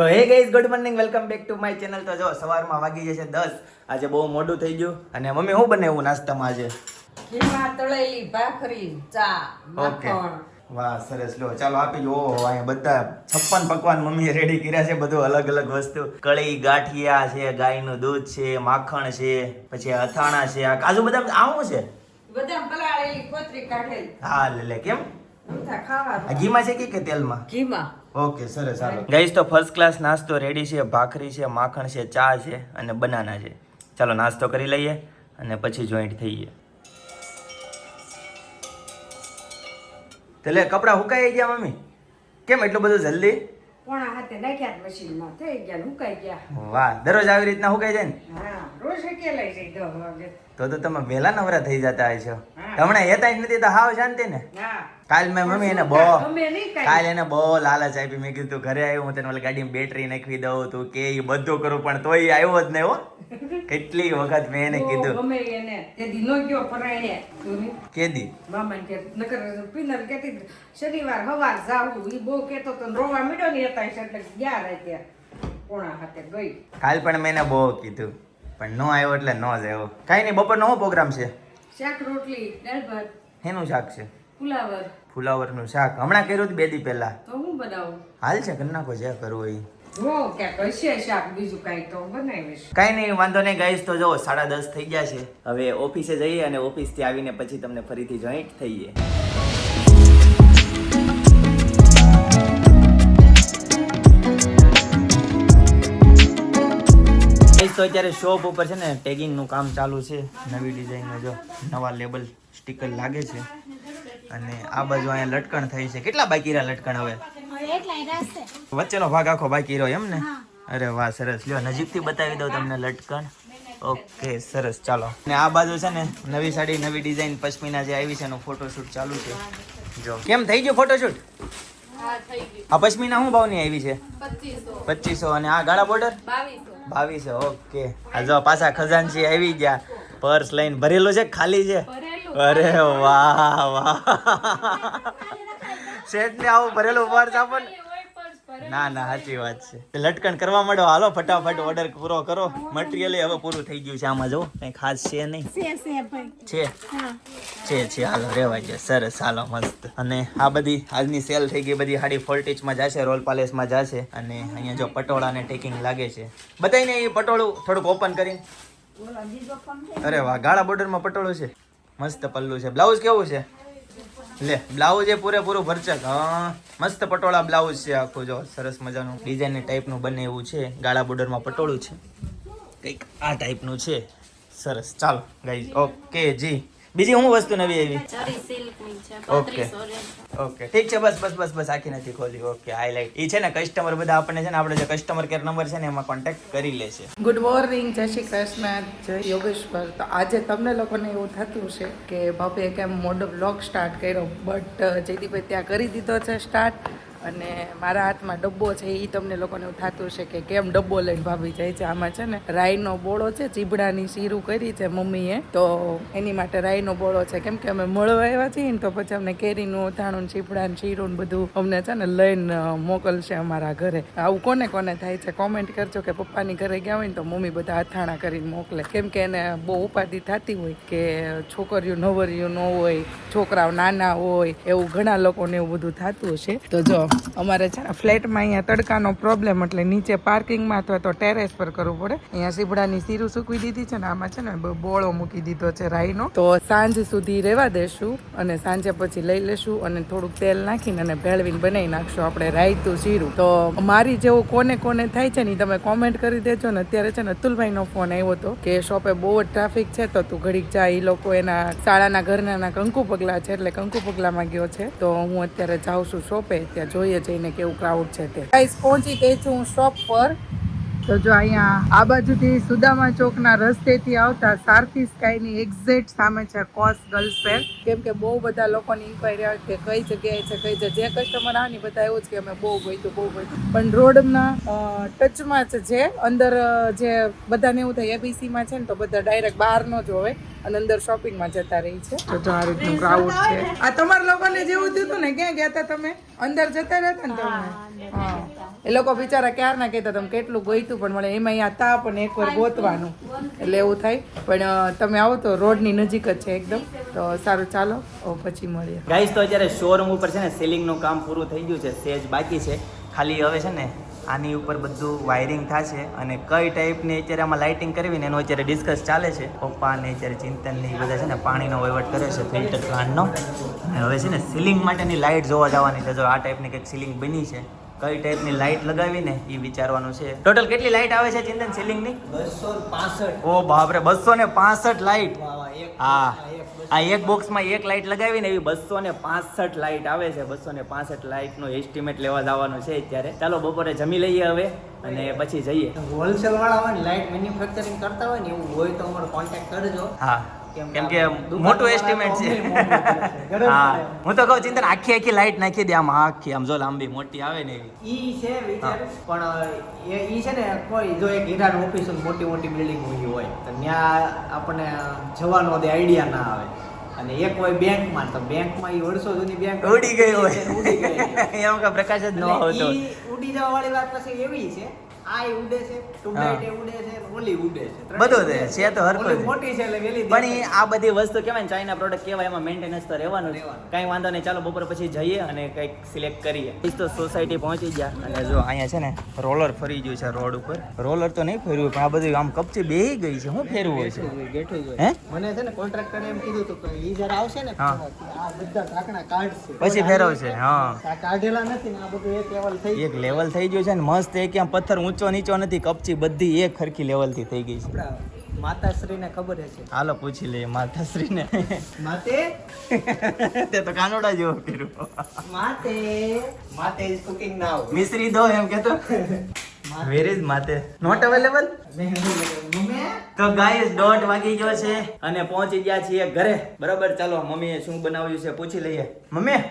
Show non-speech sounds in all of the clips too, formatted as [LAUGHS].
તો hey guys good morning welcome back to my channel તો જો સવારમાં વાગી જશે દસ. આજે બહુ મોડું થઈ ગયું. અને મમ્મી શું બનાવ્યું નાસ્તામાં આજે? ઘીમાં તળેલી ભાખરી ચા ઓકે. માખણ. વાહ સરસ. લો ચાલો આપી જો ઓહો અહીંયા બધા છપ્પન પકવાન મમ્મીએ રેડી કર્યા છે. બધું અલગ અલગ વસ્તુ. કળી ગાંઠિયા છે ગાયનું દૂધ છે માખણ છે પછી અથાણા છે. આ કાજુ બદામ આવું છે? બદામ પલાળેલી કોતરી કાઢેલી. હા લે લે કેમ? ઘીમાં છે કે કે તેલમાં? ઘીમાં. ઓકે સરસ સારું ગાઈસ તો ફર્સ્ટ ક્લાસ નાસ્તો રેડી છે ભાખરી છે માખણ છે ચા છે અને બનાના છે. ચાલો નાસ્તો કરી લઈએ અને પછી જોઈન્ટ થઈએ. એટલે કપડાં હુકાઈ ગયા મમ્મી? કેમ એટલું બધું જલ્દી? પોણા હાથે નાખ્યા મશીનમાં થઈ ગયા હુકાઈ ગયા. વાહ દરરોજ આવી રીતના હુકાઈ જાય ને? હા રોજ કેલાઈ જાય તો તો તમે વહેલા નવરા થઈ જતા હશો. છો તમને હેતા જ નથી તો હાવ શાંતિ ને હા. કાલ મેં મમ્મી એને બહુ. કાલ એને બહુ લાલચ આપી. મેં કીધું ઘરે આવ્યો હું તને ગાડીમાં બેટરી નાખવી દઉં તું કે એ બધું કરું પણ તોય આવ્યો જ નહીં હો. [LAUGHS] કેટલી વખત મેં એને કીધું. દી કે શનિવાર હવાર જાવું ઈ બહુ કેતો તો રોવા મીડો ને હતા એટલે ગયા રહે કોણા હાથે ગઈ. કાલ પણ મેં એને બહુ કીધું પણ નો આવ્યો એટલે નો જ આવ્યો. કાંઈ નહીં બપોરનો શું પ્રોગ્રામ છે? શાક રોટલી દાળ ભાત. એનું શાક છે? ફુલાવર ફુલાવરનું શાક. હમણાં કર્યું બે દી પહેલા. તો હું બનાવું? હાલ છે કરી નાખો જે કરવું એ કાંઈ નહીં વાંધો નહીં ગાઈશ તો જો સાડા દસ થઈ ગયા છે. હવે ઓફિસે જઈએ અને ઓફિસથી આવીને પછી તમને ફરીથી જોઈન્ટ થઈએ. તો અત્યારે શોપ ઉપર છે ને ટેગિંગનું કામ ચાલુ છે. નવી ડિઝાઇનનું જો નવા લેબલ સ્ટીકર લાગે છે. અને આ બાજુ અહીંયા લટકણ થઈ છે. કેટલા બાકી રહ્યા લટકણ હવે? વચ્ચેનો ભાગ આખો બાકી રહ્યો એમ ને? અરે વાહ સરસ. લ્યો નજીકથી બતાવી દઉં તમને લટકણ. ઓકે સરસ. ચાલો. ને આ બાજુ છે ને નવી સાડી નવી ડિઝાઇન પશ્મિના જે આવી છે એનો ફોટોશૂટ ચાલુ છે. જો. કેમ થઈ ગયો ફોટોશૂટ આ પશ્મિના શું ભાવની આવી છે? પચીસો. અને આ ગાળા બોર્ડર બાવીસો. ઓકે. આ જો પાછા ખજાનસી આવી ગયા. પર્સ લઈને ભરેલું છે ખાલી છે? અરે વાહ વાહ. શેઠ ને આવું ભરેલું પર્સ આપો ને ના ના સાચી વાત છે. લટકણ કરવા માંડો. હાલો ફટાફટ ઓર્ડર પૂરો કરો. મટીરિયલ હવે પૂરું થઈ ગયું છે આમાં જો. કઈ ખાસ છે નહીં. છે છે છે? હાલો રેવા જાય સરસ હાલો મસ્ત. અને આ બધી આજની સેલ થઈ ગઈ. બધી હાડી ફોલ્ટીચમાં જશે રોલ પાલેસમાં જશે. અને અહીંયા જો પટોળા ને ટેકિંગ લાગે છે. બતાવીને એ પટોળું થોડુંક ઓપન કરીને. અરે વાહ ગાળા બોર્ડરમાં પટોળું છે. મસ્ત પલ્લું છે. બ્લાઉઝ કેવું છે? લે, બ્લાઉઝ એ પૂરેપૂરું ભરચક, હા. મસ્ત પટોળા બ્લાઉઝ છે આખું, જો. સરસ મજાનું ડિઝાઇન ટાઈપનું બને એવું છે. ગાળા બોર્ડરમાં પટોળું છે. કંઈક આ ટાઈપનું છે. સરસ. ચાલો ગાઈઝ ઓકે જી. બીજી હું વસ્તુ નવી આવી? ચરી સિલ્કની છે ઓકે. ઓકે. ઠીક છે બસ બસ બસ બસ આખી નથી ખોલી. ઓકે હાઈલાઇટ એ છે ને કસ્ટમર બધા આપણને છે ને આપણે જે કસ્ટમર કેર નંબર છે ને એમાં કોન્ટેક્ટ કરી લેશે ગુડ મોર્નિંગ જય શ્રી કૃષ્ણ જય યોગેશ્વર તો આજે તમને લોકોને એવું થતું છે કે ભાભીએ કેમ મોડો બ્લોગ સ્ટાર્ટ કર્યો બટ જયદીપભાઈ ત્યાં કરી દીધો છે સ્ટાર્ટ અને મારા હાથમાં ડબ્બો છે એ તમને લોકોને એવું થતું છે કે કેમ ડબ્બો લઈને ભાભી જાય છે. આમાં છે ને રાઈનો બોળો છે, ચીબડાની શીરું કરી છે મમ્મીએ. તો એની માટે રાઈનો બોળો છે. કેમ કે અમે મળવા આવ્યા છીએ ને તો પછી અમને કેરીનું અથાણું ચીબડા શીરું બધું અમને છે ને લઈને મોકલશે અમારા ઘરે. આવું કોને કોને થાય છે? કોમેન્ટ કરજો કે પપ્પાની ઘરે ગયા હોય ને તો મમ્મી બધા અથાણા કરીને મોકલે. કેમ કે એને બહુ ઉપાધિ થતી હોય કે છોકરીઓ નવરીઓ ન હોય, છોકરાઓ નાના હોય, એવું ઘણા લોકોને એવું બધું થતું હશે. તો જો અમારે છે ફ્લેટમાં અહીંયા તડકાનો પ્રોબ્લેમ એટલે નીચે પાર્કિંગમાં અથવા તો ટેરેસ પર કરવું પડે. અહીંયા સીબડાની સીરું સૂકવી દીધી છે ને આમાં છે ને બોળો મૂકી દીધો છે રાઈનો. તો સાંજ સુધી રહેવા દેશું અને સાંજે પછી લઈ લેશું અને થોડુંક તેલ નાખીને અને ભેળવીને બનાવી નાખશું આપણે રાયતું સીરું તો મારી જેવું કોને કોને થાય છે ને તમે કોમેન્ટ કરી દેજો ને અત્યારે છે ને અતુલભાઈનો ફોન આવ્યો હતો કે શોપે બહુ જ ટ્રાફિક છે તો તું ઘડીક જા એ લોકો એના શાળાના ઘરના કંકુ પગલા છે એટલે કંકુ પગલામાં ગયો છે. તો હું અત્યારે જાઉં છું શોપે ત્યાં જોઈએ જઈને કેવું ક્રાઉડ છે તે. ગાઈસ પહોંચી ગઈ છું હું શોપ પર. તો જો અહીંયા આ બાજુથી સુદામા ચોકના રસ્તેથી આવતા સારથી સ્કાયની એક્ઝેક્ટ સામે છે કોસ ગર્લ્સ ફેર કેમ કે બહુ બધા લોકોની ઇન્ક્વાયરી આવે કે કઈ જગ્યાએ છે, કઈ જગ્યાએ. જે કસ્ટમર આવે ને બધા એવું જ કે અમે બહુ ગયું બહુ ગયું પણ રોડના ટચમાં જ છે. અંદર જે બધાને એવું થાય એબીસીમાં છે ને, તો બધા ડાયરેક્ટ બહાર ન જોવે અને અંદર શોપિંગમાં જતા રહી છે. તો જો આ રીતનું ક્રાઉડ છે. આ તમારા લોકોને જેવું થયું હતું ને ક્યાં ગયા હતા તમે? અંદર જતા રહેતા ને તમે? હા એ લોકો બિચારા ક્યારના કહેતા તમે કેટલું ગોઈતું પણ મળે. એમાં અહીંયા તાપ અને એકવાર ગોતવાનું. એટલે એવું થાય. પણ તમે આવો તો રોડની નજીક જ છે એકદમ. તો સારું ચાલો. પછી મળીએ. ગાઈસ તો અત્યારે શોરૂમ ઉપર છે ને સેલિંગનું કામ પૂરું થઈ ગયું છે સેજ બાકી છે. ખાલી હવે છે ને આની ઉપર બધું વાયરિંગ થશે અને કઈ ટાઈપની અત્યારે આમાં લાઇટિંગ કરવી ને એનું અત્યારે ડિસ્કસ ચાલે છે. પપ્પા ને અત્યારે ચિંતન ને એ બધા છે ને પાણીનો વહીવટ કરે છે ફિલ્ટર પ્લાન્ટનો અને હવે છે ને સીલિંગ માટેની લાઇટ જોવા જવાની છે. જો આ ટાઈપની કંઈક સીલિંગ બની છે કઈ ટાઈપની લાઇટ લગાવી ને એ વિચારવાનું છે. ટોટલ કેટલી લાઇટ આવે છે ચિંતન સીલિંગની બસો પાસઠ. ઓ બાપરે બસો ને પાસઠ લાઇટ હા. આ એક બોક્સમાં એક લાઇટ લગાવી ને એવી બસો ને પાસઠ લાઇટ આવે છે. બસો ને પાસઠ લાઇટ નો એસ્ટિમેટ લેવા જવાનો છે અત્યારે. ચાલો બપોરે જમી લઈએ હવે અને પછી જઈએ. હોલસેલ વાળા હોય ને લાઇટ મેન્યુફેક્ચરિંગ કરતા હોય ને એવું હોય તો અમારો કોન્ટેક્ટ કરજો. હા. કેમ કે મોટું એસ્ટિમેટ છે. હા. હું તો કહું ચિંતન આખી આખી લાઈટ નાખી દે આમ આખી આમ જો લાંબી મોટી આવે ને એવી. ઈ છે વિચાર પણ એ ઈ છે ને કોઈ જો એક હીરાની ઓફિસ મોટી મોટી બિલ્ડિંગ હોય તો ત્યાં આપણને જવાનો દે આઈડિયા ના આવે. અને એક હોય બેંકમાં તો બેંકમાં ઈ વર્ષો જૂની બેંક ઉડી ગઈ હોય. ઉડી ગઈ. [LAUGHS] એમ કે પ્રકાશ જ ન હોતો ઈ ઉડી જવા વાળી વાત પછી એવી છે આ ઉડે છે ટ્યુબલાઇટ ઉડે છે ઓલી ઉડે છે. બધું છે, છે. તો હરખું છે. મોટી છે એટલે વેલી પણ આ બધી વસ્તુ કહેવાય ને ચાઇના પ્રોડક્ટ કહેવાય એમાં મેન્ટેનન્સ તો રહેવાનું કાંઈ વાંધો નહીં ચાલો બપોર પછી જઈએ અને કંઈક સિલેક્ટ કરીએ. તો સોસાયટી પહોંચી ગયા. અને જો અહીંયા છે ને રોલર ફરી ગયું છે રોડ ઉપર. રોલર તો નહીં ફેરવું પણ આ બધું આમ કપચી બેહી ગઈ છે. હું ફેરવું હોય છે? જ હે? મને છે ને કોન્ટ્રાક્ટરે એમ કીધું હતું કે ઈ જ્યારે આવશે ને આ બધા ઢાંકણા કાઢશે. પછી ફેરવશે હા. કાઢેલા નથી ને આ બધું એક લેવલ થઈ એક લેવલ થઈ ગયું છે ને મસ્ત એક આમ પથ્થર ઊંચો નીચો નથી કપચી બધી એક ખરખી લેવલથી થઈ ગઈ છે. માતાશ્રી માતાશ્રીને ખબર હશે. હાલો પૂછી લઈએ માતાશ્રીને. માતે? તે તો કાનોડા જેવો કર્યું. માતે? માતે ઇઝ કુકિંગ નાઉ મિશ્રી દો એમ કેતો. વેર ઇઝ માતે? નોટ અવેલેબલ તો ગાઈસ દોઢ વાગી ગયો છે અને પહોંચી ગયા છીએ ઘરે. બરાબર ચાલો મમ્મીએ શું બનાવ્યું છે પૂછી લઈએ. મમ્મી?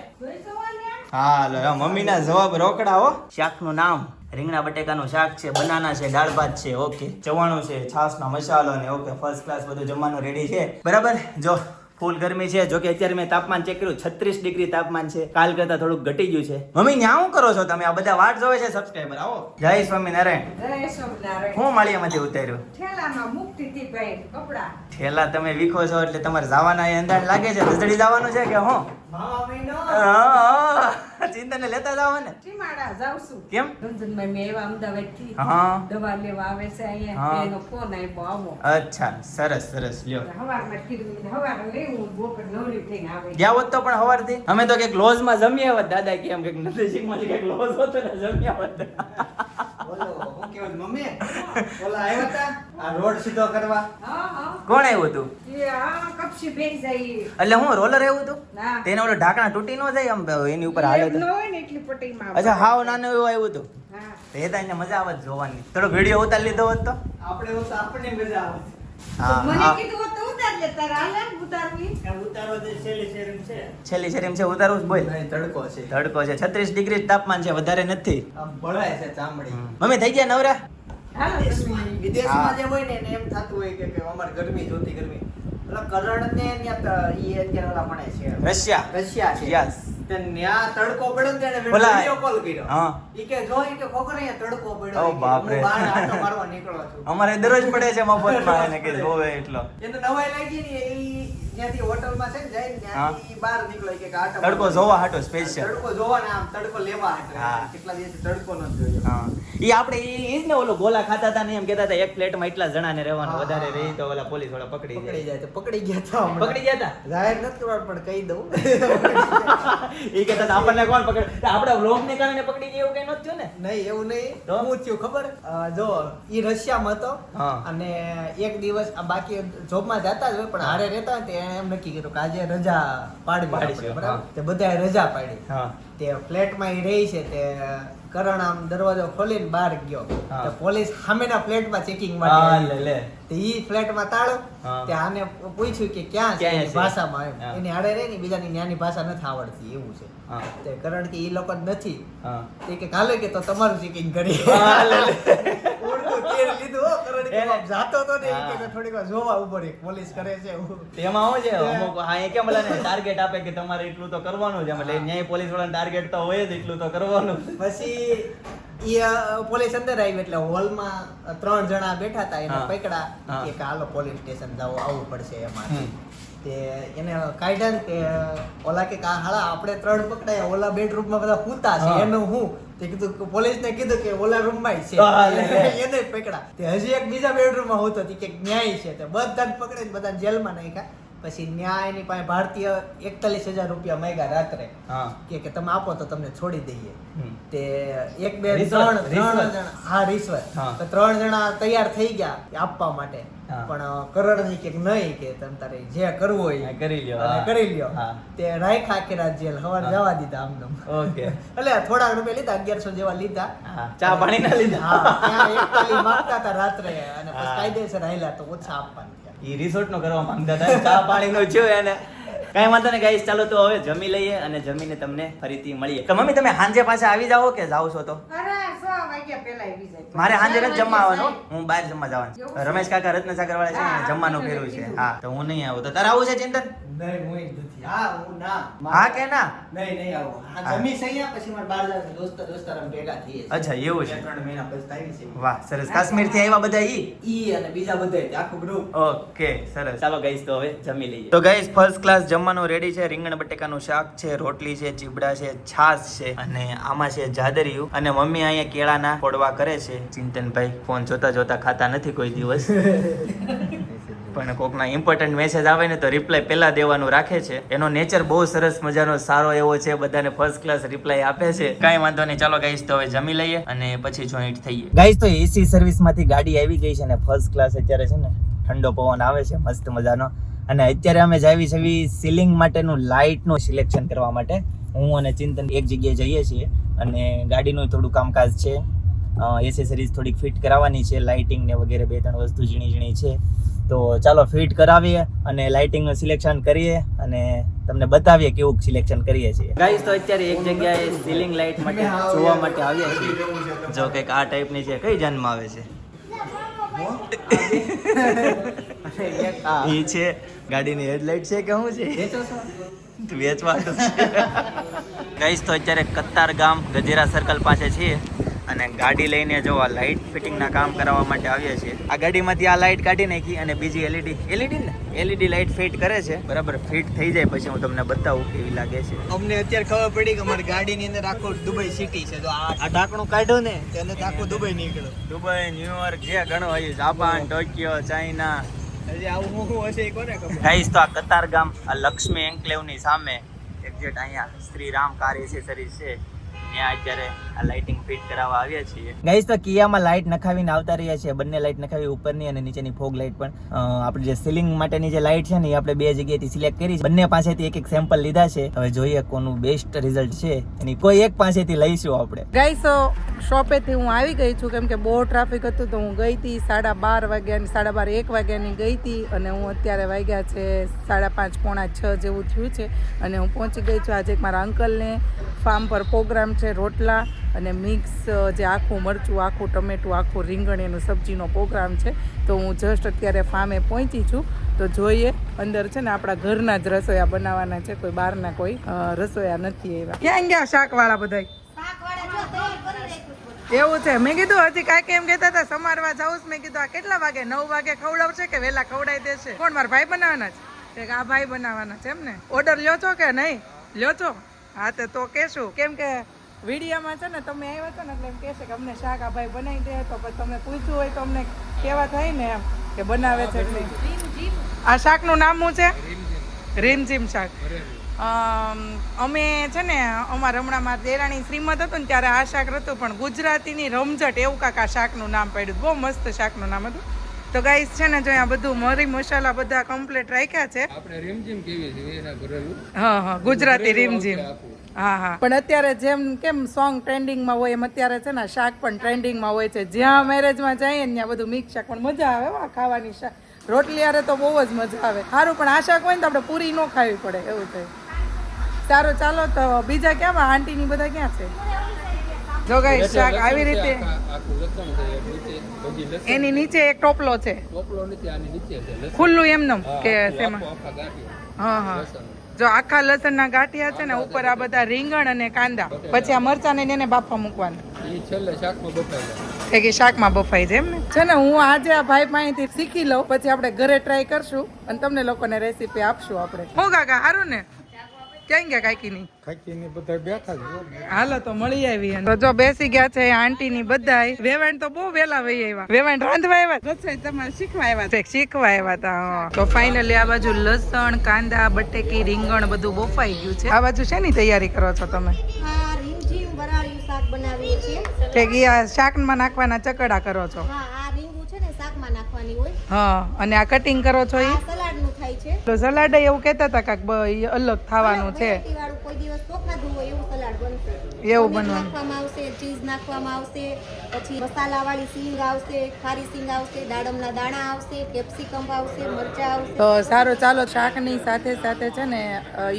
હા લો મમ્મીના જવાબ રોકડા હો શાકનું નામ. રીંગણા બટેકાનું શાક છે બનાના છે દાળ ભાત છે ઓકે. ચવાણું છે છાસનો મસાલો ને ઓકે ફર્સ્ટ ક્લાસ બધું જમવાનું રેડી છે. બરાબર? જો ફૂલ ગરમી છે જો કે અત્યારે મેં તાપમાન ચેક કર્યું છત્રીસ ડિગ્રી તાપમાન છે. કાલ કરતા થોડુંક ઘટી ગયું છે. મમ્મી ન્યા શું કરો છો તમે? આ બધા વાટ જોવે છે સબસ્ક્રાઈબર આવો. જય સ્વામિનારાયણ. જય સ્વામિનારાયણ. હું માળિયામાંથી ઉતાર્યું? ઠેલામાં મુક્તિ થી ભાઈ કપડા. ઠેલા તમે વીખો છો એટલે તમારે જવાના એ અંદાજ લાગે છે. ધસડી જવાનું છે કે હું? મામા મહિનો હા, લેતા જાવ ને. સીમાડા જાઉં છું કેમ? રંજનભાઈ મેં એવા અમદાવાદથી હા દવા લેવા આવે છે અહીંયા. એનો ફોન આવ્યો આવો. અચ્છા સરસ સરસ લ્યો. હવારમાં કીધું હવારે ગયા હોત તો પણ સવારથી અમે તો કંઈકમાં જમ્યા હોત દાદા કે એમ કંઈક નજીકમાં કંઈક લોઝ હતો ને જમ્યા હોત. બોલો હું કેવું મમ્મી? ઓલા આવ્યા હતા આ રોડ સીધો કરવા? હા હા. કોણ આવ્યું હતું? એટલે હું રોલર એવું હતું? ના. તેને ઓલો ઢાંકણા તૂટી ન જાય આમ એની ઉપર હાલે એમ તો? ન હોય ને એટલી પટ્ટીમાં અચ્છા હાવ નાનું એવું આવ્યું હતું? તો એ તો એને મજા આવે જોવાની. થોડો વીડિયો ઉતારી લીધો હોત તો? આપણે આપણને મજા આવે હા મને હા. કીધું હોત તો ઉતાર લે તારે હાલે ને ઉતારવી. આ ઉતારો જે છેલ્લી શેરીમ છે. છેલ્લી શેરીમ છે ઉતારવું જ બોલ. તડકો છે. તડકો છે. છત્રીસ ડિગ્રી તાપમાન છે વધારે નથી. આમ બળાય છે ચામડી. મમ્મી થઈ ગયા નવરા? વિદેશમાં જે હોય ને એમ થતું હોય કે કે અમારે ગરમી જોતી ગરમી. રશિયા. રશિયા છે. ન્યા તડકો પડ્યો ને તેને વિડિયો કોલ કર્યો. હા. ઈ કે જો ઈ કે ખોખર તડકો પડ્યો. ઓ બાપ રે. હું બહાર આંટો મારવા નીકળો છું. અમારે દરરોજ પડે છે મફતમાં [LAUGHS] એને કે જોવે એટલો. એને નવાઈ લાગી ને ઈ ત્યાંથી હોટલમાં છે ને જાય ને ત્યાંથી બહાર નીકળો કે આટો તડકો જોવા હાટો સ્પેશિયલ તડકો જોવા ને આમ તડકો લેવા હાટો. કેટલા દિવસ તડકો નથી જોયો હા. ઈ આપણે ઈ જ ને ઓલો ગોલા ખાતા હતા ને એમ કહેતા હતા એક પ્લેટમાં એટલા જણાને રહેવાનું વધારે રહી તો ઓલા પોલીસવાળા પકડી પકડી જાય. જાય તો પકડી ગયા હતા પકડી ગયા હતા? જાહેર નથી કરવાનું પણ કહી દઉં. [LAUGHS] ઈ કહેતા આપણને કોણ પકડ? આપણા વ્લોગ ને કારણે પકડી ગયા એવું કઈ નથી થયું ને? નહીં એવું નહીં. હું થયું ખબર? જો ઈ રશિયામાં હતો અને એક દિવસ બાકી જોબમાં જતા જ હોય પણ હારે રહેતા તે એમ નક્કી કર્યું કે આજે રજા પાડી પાડી છે બરાબર? તે બધાએ રજા પાડી. તે ફ્લેટમાં એ રહી છે તે કરણ આમ દરવાજો ખોલીને બહાર ગયો. તો પોલીસ સામેના ફ્લેટમાં ચેકિંગ માટે લે તે ઈ ફ્લેટમાં તાળો તે આને પૂછ્યું કે ક્યાં છે? ભાષામાં એમ. એની આડે રહે ને બીજાની ન્યાની ભાષા નથી આવડતી એવું છે. તે કરણ કે ઈ લોકો નથી. તે કે કાલે કે તો તમારું ચેકિંગ કરી હા, હો એને- જાતો તો ને કે થોડીક વાર જોવા ઉપર એક પોલીસ કરે છે તેમાં એમાં છે અમુક હા એ કેમ ને ટાર્ગેટ આપે કે તમારે એટલું તો કરવાનું છે એટલે ન્યાય પોલીસવાળા ટાર્ગેટ તો હોય જ એટલું તો કરવાનું. પછી એ પોલીસ અંદર આવી એટલે હોલમાં ત્રણ જણા બેઠા હતા એને હા. પકડા. હા. કે હાલો પોલીસ સ્ટેશન જાવ આવવું પડશે એમાં. તે એને કાઢ્યા કે ઓલા કે કા હાલા આપણે ત્રણ પકડાય ઓલા બેડરૂમમાં બધા પૂતા છે એનું હું તે કીધું પોલીસને કીધું કે ઓલા રૂમમાં હા, છે [LAUGHS] એને પકડા. તે હજી એક બીજા બેડરૂમમાં હોતો હતી કે ન્યાય છે. તે બધાને પકડે બધા બધાને જેલમાં નાખ્યા. પછી ન્યાય એની પાસે ભારતીય એકતાલીસ હજાર રૂપિયા માંગ્યા રાત્રે. કે કે તમે આપો તો તમને છોડી દઈએ. તે એક બે ત્રણ ત્રણ જણા હા રિશ્વત. તો ત્રણ જણા તૈયાર થઈ ગયા આપવા માટે. પણ કરણની કે નહીં કે તમે તારે જે કરવું હોય કરી લ્યો, અને કરી લ્યો. તે રાખ્યા આખી રાત જેલ. હવાર જવા દીધા આમ ઓકે. [LAUGHS] એટલે થોડા રૂપિયા લીધા અગિયારસો જેવા લીધા. ચા પાણી ના લીધા? હા ત્યાં માંગતા હતા રાત્રે અને. કાયદેસર હાલ્યા તો ઓછા આપવાના. થયા ઈ રિસોર્ટ નો કરવા માંગતા હતા. ચા પાણી નો જો એને. કઈ વાંધો નહીં ગાઈસ ચાલો તો હવે જમી લઈએ અને જમીને તમને ફરીથી મળીએ. તો મમ્મી તમે સાંજે પાસે આવી જાઓ કે જાવ છો તો? અરે સો વાગ્યા પહેલા આવી જાય. મારે સાંજે નથી જમવા આવવાનું. હું બહાર જમવા જવાનું? રમેશ કાકા રત્ન સાગર વાળા છે ને જમવાનું ફેરવું છે. હા. તો હું નહીં આવું. તો તારે આવું છે ચિંતન? નહીં હા હું ના. હા કે ના? નહીં નહીં આવું. હા. હા. જમી સૈયા પછી મારે બહાર જવાનું દોસ્ત દોસ્તાર આમ ભેગા થઈએ છીએ. અચ્છા, એવું છે. બે ત્રણ મહિના પછી આવી છે વાહ સરસ. કાશ્મીરથી આવ્યા બધા ઈ? ઈ અને બીજા બધા આખું ગ્રુપ ઓકે સરસ. ચાલો ગઈશ તો હવે જમી લઈએ. તો ગઈશ ફર્સ્ટ ક્લાસ જમવાનું રેડી છે રીંગણ બટેકાનું શાક છે રોટલી છે ચીબડા છે છાશ છે અને આમાં છે જાદરિયું. અને મમ્મી અહીંયા કેળાના ફોડવા કરે છે. ચિંતનભાઈ ફોન જોતા જોતા ખાતા નથી કોઈ દિવસ. [LAUGHS] પણ કોકના ઇમ્પોર્ટન્ટ મેસેજ આવે ને તો રિપ્લાય પહેલા દેવાનું રાખે છે. એનો નેચર બહુ સરસ મજાનો સારો એવો છે. બધાને ફર્સ્ટ ક્લાસ રિપ્લાય આપે છે. કાંઈ વાંધો નહીં. ચાલો ગાઈસ તો હવે જમી લઈએ અને પછી જોઈન્ટ થઈએ. ગાઈસ તો એસી સર્વિસમાંથી ગાડી આવી ગઈ છે ને ફર્સ્ટ ક્લાસ અત્યારે છે ને ઠંડો પવન આવે છે. મસ્ત મજાનો. અને અત્યારે અમે જાવી છે સીલિંગ માટેનું લાઇટનું સિલેક્શન કરવા માટે હું અને ચિંતન એક જગ્યાએ જઈએ છીએ અને ગાડીનું થોડું કામકાજ છે. એસેસરીઝ થોડીક ફિટ કરાવવાની છે લાઇટિંગ ને વગેરે બે ત્રણ વસ્તુ ઝીણી ઝીણી છે. તો ચાલો ફિટ કરાવીએ અને લાઇટિંગનું સિલેક્શન કરીએ અને તમને બતાવીએ કેવું સિલેક્શન કરીએ છીએ. ગાઈસ તો અત્યારે એક જગ્યાએ સીલિંગ લાઇટ માટે જોવા માટે આવ્યા છીએ. જો કંઈક આ ટાઈપની છે, કઈ જાનમાં આવે છે? એ [LAUGHS] છે ગાડીની હેડલાઇટ છે કે શું છે? વેચો છો? વેચવાનું છે. [LAUGHS] ગઈશ તો અત્યારે કતાર ગામ ગજેરા સર્કલ પાસે છીએ. અને ગાડી લઈને જો આ લાઇટ ફિટિંગના કામ કરાવવા માટે આવ્યા છીએ. આ ગાડીમાંથી આ લાઇટ કાઢી નાખી અને બીજી એલઈડી એલઈડી ને? એલઈડી લાઇટ ફિટ કરે છે. બરાબર ફિટ થઈ જાય પછી હું તમને બતાવું કેવી લાગે છે. અમને અત્યારે ખબર પડી કે અમારી ગાડીની અંદર આખું દુબઈ સિટી છે. તો આ ઢાંકણું કાઢ્યું ને તેને આખું દુબઈ નીકળ્યું. દુબઈ ન્યુયોર્ક જે ઘણો હોય જાપાન ટોક્યો ચાઇના. હજી આવું હું હું હશે કોને ખબર? ગાઈસ તો આ કતારગામ આ લક્ષ્મી એન્કલેવની સામે એક્ઝેક્ટ અહીંયા શ્રી રામ કાર એસેસરીઝ છે. ત્યાં અત્યારે આ લાઇટિંગ ફિટ કરાવવા આવ્યા છીએ. ગાઈસ તો કિયામાં લાઇટ નખાવીને આવતા રહ્યા છે. બંને લાઇટ નખાવી ઉપરની અને નીચેની ફોગ લાઇટ પણ. આપણે જે સીલિંગ માટેની જે લાઇટ છે ને એ આપણે બે જગ્યાએથી સિલેક્ટ કરી છે. બંને પાસેથી એક એક સેમ્પલ લીધા છે. હવે જોઈએ કોનું બેસ્ટ રિઝલ્ટ છે. એની કોઈ એક પાસેથી લઈશું આપણે. ગાઈસ શોપેથી હું આવી ગઈ છું. કેમ કે બહુ ટ્રાફિક હતું તો હું ગઈ હતી સાડા બાર વાગ્યાની સાડા બાર એક વાગ્યાની ગઈ હતી અને હું અત્યારે વાગ્યા છે સાડા પાંચ પોણા છ જેવું થયું છે. અને હું પહોંચી ગઈ છું. આજે એક મારા અંકલને ફાર્મ પર પ્રોગ્રામ છે. રોટલા અને મિક્સ જે આખું મરચું, આખું ટમેટું, આખું રીંગણ, એનું સબ્જીનો પ્રોગ્રામ છે. તો હું જસ્ટ અત્યારે ફાર્મે પહોંચી છું. તો જોઈએ અંદર છે ને આપણા ઘરના જ રસોયા બનાવવાના છે. કોઈ બહારના કોઈ રસોયા નથી એવા. ક્યાં ગયા શાકવાળા બધાય? એવું છે? મેં કીધું, હજી કાંઈક એમ કહેતા હતા, સમારવા જાઉં મેં કીધું, આ કેટલા વાગે? નવ વાગે ખવડાવશે કે વહેલા ખવડાવી દેશે? કોણ, મારા ભાઈ બનાવવાના છે? આ ભાઈ બનાવવાના છે એમ ને ઓર્ડર લ્યો છો કે નહીં? લ્યો છો? હા, તો કેશું કેમ કે વિડીયોમાં છે ને તમે આવ્યા હતા ને એટલે એમ કહેશે કે અમને શાક આ ભાઈ બનાવી દે, તો પછી તમે પૂછ્યું હોય તો અમને કેવા થાય ને એમ કે બનાવે છે એટલે. આ શાકનું નામ શું છે? રીમઝીમ શાક. અમે છે ને, અમારા હમણાં દેરાણી શ્રીમદ હતું ને ત્યારે આ શાક હતું, પણ ગુજરાતીની રમઝટ એવું કાંક આ શાકનું નામ પડ્યું બહુ મસ્ત શાકનું નામ હતું. તો ગાઈસ છે ને જો અહીંયા બધું મરી મસાલા બધા કમ્પ્લીટ રાખ્યા છે. આપણે રીમઝીમ કેવી છે? એના ભરેલું હા હા ગુજરાતી રીમઝીમ. હા હા. પણ અત્યારે જેમ કેમ સોંગ ટ્રેન્ડિંગમાં હોય એમ અત્યારે છે ને શાક પણ ટ્રેન્ડિંગમાં હોય છે. જ્યાં મેરેજમાં જઈએ ને ત્યાં બધું મિક્સ શાક પણ મજા આવે વા ખાવાની શાક. રોટલી હારે તો બહુ જ મજા આવે. સારું પણ આ શાક હોય ને તો આપણે પૂરી ન ખાવી પડે એવું થાય. સારું ચાલો તો બીજા ક્યાં આંટીની બધા ક્યાં છે? જો ગાઈસ શાક આવી રીતે. એની નીચે એક ટોપલો છે. ટોપલો નથી આની નીચે છે ખુલ્લું એમનેમ કે તેમાં હા હા. જો આખા લસણના ગાંઠિયા છે ને ઉપર આ બધા રીંગણ અને કાંદા. પછી આ મરચાં ને એને બાફવા મૂકવાના. એ છેલ્લે શાકમાં બફાઈ કે કે શાકમાં બફાઈ જાય એમ ને? છે ને હું આજે આ ભાઈ પાસેથી શીખી લઉં પછી આપણે ઘરે ટ્રાય કરશું અને તમને લોકોને રેસીપી આપશું આપણે. હું કાકા સારું ને? ક્યાં ગયા કાકી ની બધા બેઠા છે હાલો તો મળી આવી તો જો બેસી ગયા છે આંટી ની બધાય. વેવાણ તો બહુ વેલા વહી આવ્યા. વેવાણ રાંધવા આવ્યા? રસોઈ તમારે શીખવા આવ્યા છે. શીખવા આવ્યા હતા તો ફાઇનલી આ બાજુ લસણ કાંદા બટેકી રીંગણ બધું બફાઈ ગયું છે. આ બાજુ શેની તૈયારી કરો છો તમે? હા શાક બનાવીએ છીએ. શાકમાં નાખવાના ચકડા કરો છો? હા આ શાકમાં નાખવાની હોય. હા અને આ કટિંગ કરો છો એ સલાડ સલાડનું થાય છે. તો સલાડ એવું કહેતા હતા કાક અલગ થવાનું છે. વાળું કોઈ દિવસ તો ખાધું હોય એવું સલાડ બનશે. એવું બનવાનું. નાખવામાં આવશે ચીઝ નાખવામાં આવશે પછી મસાલાવાળી સિંગ આવશે ખારી સિંગ આવશે દાડમના દાણા આવશે કેપ્સિકમ આવશે મરચા આવશે. તો સારો ચાલો શાકની સાથે સાથે છે ને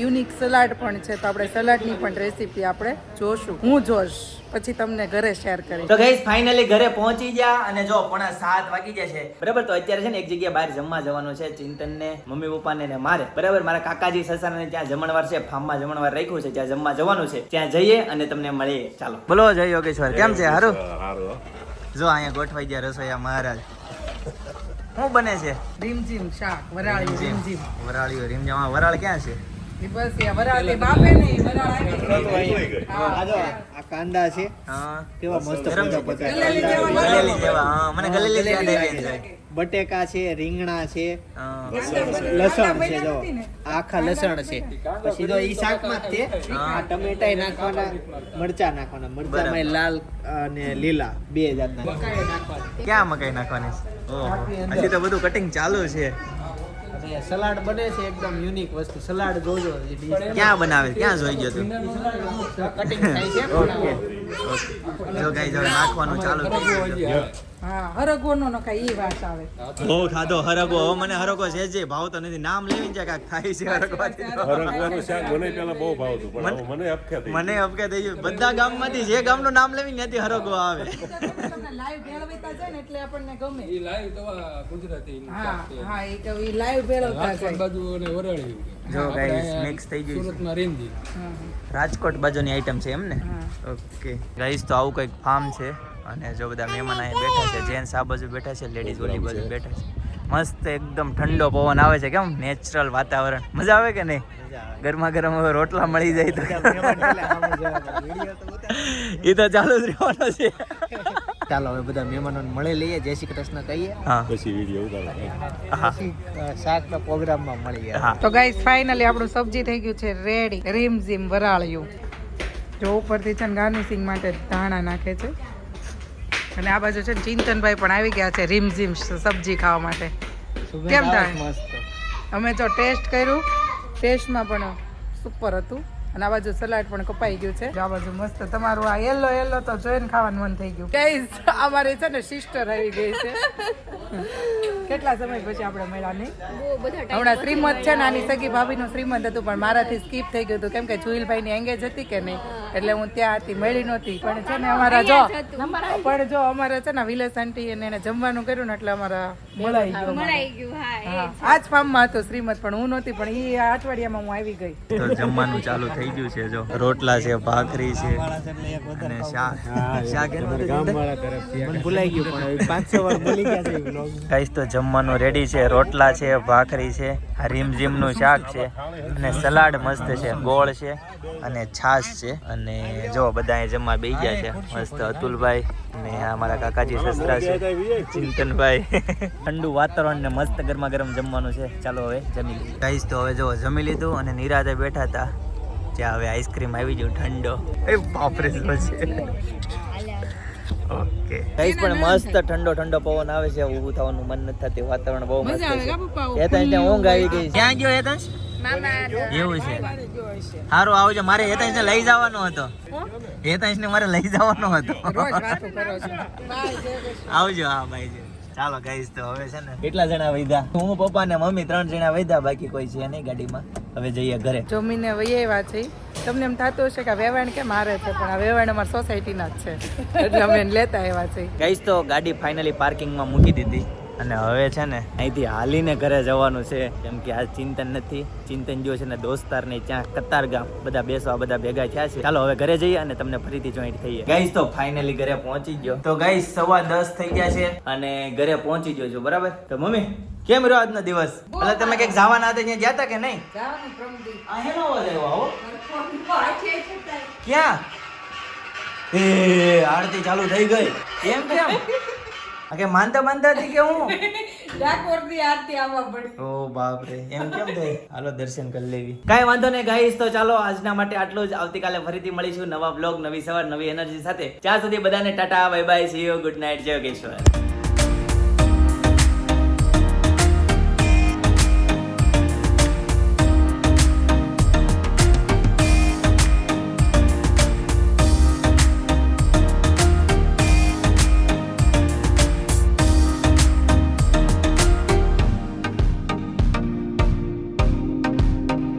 યુનિક સલાડ પણ છે. તો આપણે સલાડની પણ રેસીપી આપણે જોશું. હું જોશ. પછી તમને ઘરે શેર કરી તો ગઈસ ફાઇનલી ઘરે પહોંચી ગયા અને જો પણ સાત વાગી ગયા છે. બરાબર? તો અત્યારે છે ને એક જગ્યાએ બહાર જમવા જવાનું છે ચિંતન ને મમ્મી પપ્પાને ને મારે. બરાબર? મારા કાકાજી સસાને ત્યાં જમણવાર છે ફાર્મમાં જમણવાર રાખ્યું છે ત્યાં જમવા જવાનું છે. ત્યાં જઈએ અને તમને મળીએ. ચાલો. બોલો જય યોગેશ્વર. કેમ છે? હારું? જો અહીંયા ગોઠવાઈ ગયા રસોઈયા મહારાજ. શું બને છે? રીમઝીમ શાક વરાળી રીમઝીમ. વરાળીઓ રીમજામાં વરાળ ક્યાં છે? કાંદા છે. કેવા મસ્ત બટેકા છે રીંગણા છે લસણ છે જો. આખા લસણ છે. પછી જો ઈ શાકમાં જ છે. આ ટમેટા નાખવાના મરચા નાખવાના. મરચામાં લાલ અને લીલા બે જાતના. ક્યાં મકાઈ નાખવાની? છે હજી તો બધું કટિંગ ચાલુ છે. સલાડ બને છે એકદમ યુનિક વસ્તુ. સલાડ જોજો ક્યાં બનાવે? ક્યાં જોઈ ગયો તું? કટિંગ થાય છે ઓકે. ઓકે જો ગાઈઝ હવે નાખવાનું ચાલુ થઈ ગયું હા હરગવો નો નખાય આવે. ખાધો મને હરગો છે જે ભાવતો નથી. નામ લેવી છે કાંઈક થાય છે હરગવાથી હરગવાનું શાક મને પેલા બહુ ભાવતું પણ મને અપખ્યા થઈ મને અબકે થઈ ગયું. બધા ગામમાંથી જે ગામનું નામ લેવી ત્યાંથી હરગો આવે. લાઈવ ભેળવતા જાય ને એટલે આપણને ગમે. એ લાઈવ તો ગુજરાતી હા હા એ કે ઈ લાઈવ ભેળવતા રાજકોટ જાય. બાજુ અને જો ગાઈસ guys, થઈ ગયું સુરતમાં રાજકોટ બાજુની આઈટમ છે એમ ને? ઓકે ગાઈસ તો આવું કંઈક ફાર્મ છે. અને જો બધા મહેમાન અહીંયા બેઠા છે જેન્ટ્સ આ બાજુ બેઠા છે લેડીઝ ઓલી બાજુ બેઠા છે. મસ્ત એકદમ ઠંડો પવન આવે છે કેમ? નેચરલ વાતાવરણ. મજા આવે કે નહીં? ગરમા ગરમ હવે રોટલા મળી જાય તો. એ તો ચાલુ જ રહેવાનો છે. ચાલો હવે બધા મહેમાનોને મળી લઈએ. જય શ્રી કૃષ્ણ કહીએ. હા. પછી વીડિયો ઉતારો. શાકના પ્રોગ્રામમાં મળીએ હા. તો ગાઈસ ફાઇનલી આપણું સબ્જી થઈ ગયું છે રેડી. રીમઝીમ વરાળ્યું. જો ઉપરથી છે ગાર્નિશિંગ માટે ધાણા નાખે છે. અને આ બાજુ છે ને ચિંતનભાઈ પણ આવી ગયા છે રીમઝીમ સબ્જી ખાવા માટે. કેમ થાય? અમે જો ટેસ્ટ કર્યું ટેસ્ટમાં પણ સુપર હતું. અને આ બાજુ સલાડ પણ કપાઈ ગયું છે. જો આ બાજુ મસ્ત. તમારું આ યલો યલો તો જોઈને ખાવાનું મન થઈ ગયું. ગાઈસ અમારે છે ને સિસ્ટર આવી ગઈ છે. કેટલા સમય પછી આપણે મળ્યા નહીં? હમણાં શ્રીમદ છે ને આની સગી ભાભીનું શ્રીમદ હતું પણ મારાથી સ્કીપ થઈ ગયું હતું. કેમ કે જુહિલભાઈની એંગેજ હતી કે નહીં? એટલે હું ત્યાં હતી મળી નહોતી. પણ છે ને અમારા જો પણ જો અમારે છે ને વિલેસ આંટી અને એને જમવાનું કર્યું ને એટલે અમારા મળાઈ ગયો મળાઈ ગયું હા હા. આ જ ફાર્મમાં હતો શ્રીમદ પણ હું નહોતી પણ એ અઠવાડિયામાં હું આવી ગઈ. તો જમવાનું ચાલુ થઈ ગયું છે જો. રોટલા છે ભાખરી છે અને શાક. શાક ભૂલાઈ ગયું પણ હવે પાંચ છ વાર ભૂલી ગયા છે ગાઈસ તો જમવાનું રેડી છે રોટલા છે ભાખરી છે આ રીમઝીમનું શાક છે અને સલાડ મસ્ત છે ગોળ છે અને છાશ છે અને જો બધા જમવા બેસી ગયા છે. મસ્ત અતુલભાઈ અને આ મારા કાકાજી સસરા છે. ચિંતનભાઈ. ઠંડુ વાતાવરણ ને મસ્ત ગરમા ગરમ જમવાનું છે. ચાલો હવે જમી લઈએ. ગાઈસ તો હવે જો જમી લીધું અને નિરાતે બેઠા હતા. જ્યાં હવે આઈસ્ક્રીમ આવી ગયું ઠંડો. એ બાપરે છે? ઓકે. ગાઈસ પણ મસ્ત ઠંડો ઠંડો પવન આવે છે. ઊભું થવાનું મન નથી થતું. વાતાવરણ બહુ મસ્ત છે. કા ત્યાં ઊંઘ આવી ગઈ ક્યાં ગયો હેતાંશ એવું છે. સારું આવજો મારે હેતાંશ ને લઈ જવાનો હતો. હેતાંશ ને મારે લઈ જવાનો હતો. આવજો હા ભાઈ ચાલો ગાઈસ તો હવે છે ને કેટલા જણા વૈધા? હું પપ્પા ને મમ્મી ત્રણ જણા વૈધા બાકી કોઈ છે નહીં ગાડીમાં. હવે જઈએ ઘરે. જમીને વહી આવ્યા છે. તમને એમ થતું હશે કે વેવાણ કે મારે છે પણ આ વેવાણ અમારા સોસાયટીના જ છે. એટલે અમે લેતા આવ્યા છે. ગાઈસ તો ગાડી ફાઇનલી પાર્કિંગમાં મૂકી દીધી. અને હવે છે ને અહીંથી હાલીને ઘરે જવાનું છે. કેમ કે આજ ચિંતન નથી. ચિંતન જો છે ને દોસ્તાર ને ત્યાં કતાર ગામ બધા બેસવા બધા ભેગા થયા છે. ચાલો હવે ઘરે જઈએ અને તમને ફરીથી જોઈન્ટ થઈએ. ગાઈસ તો ફાઇનલી ઘરે પહોંચી ગયો. તો ગાઈસ સવા દસ થઈ ગયા છે અને ઘરે પહોંચી ગયો છું. બરાબર? તો મમ્મી કેમ રહ્યો આજનો દિવસ? એટલે તમે કંઈક જવાના હતા ત્યાં ગયા હતા કે નહીં? હેનો અવાજ આવ્યો ક્યાં? એ આરતી ચાલુ થઈ ગઈ. કેમ કેમ? આ કે માનતા માનતા હતી કે હું? [LAUGHS] ડાકોરની આરતી આવવા પડી. ઓ બાપ રે એમ કેમ થાય? હાલો દર્શન કરી લેવી. કાંઈ વાંધો નહીં ગાઈસ તો ચાલો આજના માટે આટલું જ. આવતીકાલે ફરીથી મળીશું નવા બ્લોગ નવી સવાર નવી એનર્જી સાથે. ત્યાં સુધી બધાને tata bye bye see you good night જય યોગેશ્વર.